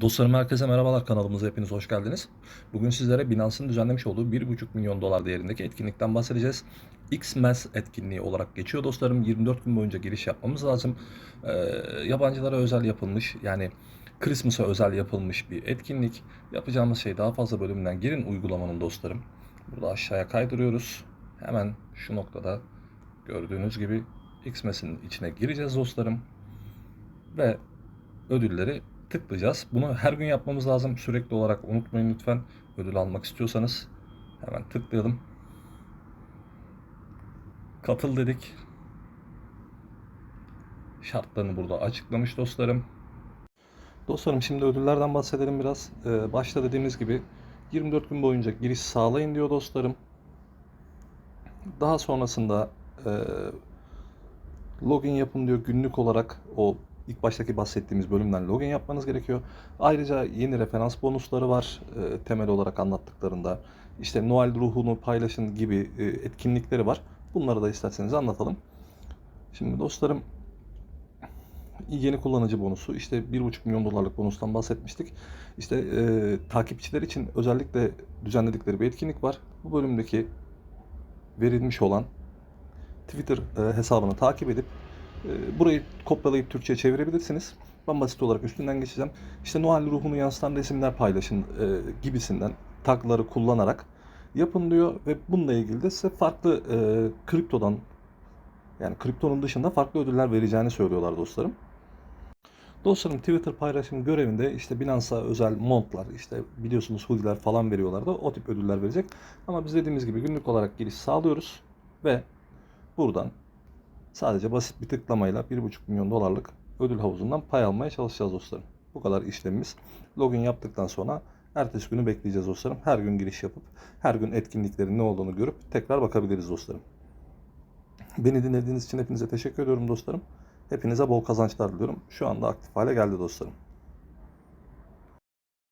Dostlarım herkese merhabalar kanalımıza hepiniz hoş geldiniz. Bugün sizlere Binance'ın düzenlemiş olduğu 1,5 milyon dolar değerindeki etkinlikten bahsedeceğiz. Xmas etkinliği olarak geçiyor dostlarım. 24 gün boyunca giriş yapmamız lazım. Ee, yabancılara özel yapılmış yani Christmas'a özel yapılmış bir etkinlik. Yapacağımız şey daha fazla bölümünden girin uygulamanın dostlarım. Burada aşağıya kaydırıyoruz. Hemen şu noktada gördüğünüz gibi Xmas'in içine gireceğiz dostlarım. Ve ödülleri tıklayacağız. Bunu her gün yapmamız lazım. Sürekli olarak unutmayın lütfen. Ödül almak istiyorsanız hemen tıklayalım. Katıl dedik. Şartlarını burada açıklamış dostlarım. Dostlarım şimdi ödüllerden bahsedelim biraz. Ee, başta dediğimiz gibi 24 gün boyunca giriş sağlayın diyor dostlarım. Daha sonrasında e, login yapın diyor günlük olarak o ilk baştaki bahsettiğimiz bölümden login yapmanız gerekiyor. Ayrıca yeni referans bonusları var e, temel olarak anlattıklarında. İşte Noel ruhunu paylaşın gibi e, etkinlikleri var. Bunları da isterseniz anlatalım. Şimdi dostlarım yeni kullanıcı bonusu işte 1,5 milyon dolarlık bonustan bahsetmiştik. İşte e, takipçiler için özellikle düzenledikleri bir etkinlik var. Bu bölümdeki verilmiş olan Twitter e, hesabını takip edip burayı kopyalayıp Türkçe'ye çevirebilirsiniz. Ben basit olarak üstünden geçeceğim. İşte Noel ruhunu yansıtan resimler paylaşın e, gibisinden tagları kullanarak yapın diyor ve bununla ilgili de size farklı e, kriptodan yani kriptonun dışında farklı ödüller vereceğini söylüyorlar dostlarım. Dostlarım Twitter paylaşım görevinde işte Binance'a özel montlar, işte biliyorsunuz hoodie'ler falan veriyorlar da o tip ödüller verecek. Ama biz dediğimiz gibi günlük olarak giriş sağlıyoruz ve buradan sadece basit bir tıklamayla 1,5 milyon dolarlık ödül havuzundan pay almaya çalışacağız dostlarım. Bu kadar işlemimiz. Login yaptıktan sonra ertesi günü bekleyeceğiz dostlarım. Her gün giriş yapıp her gün etkinliklerin ne olduğunu görüp tekrar bakabiliriz dostlarım. Beni dinlediğiniz için hepinize teşekkür ediyorum dostlarım. Hepinize bol kazançlar diliyorum. Şu anda aktif hale geldi dostlarım.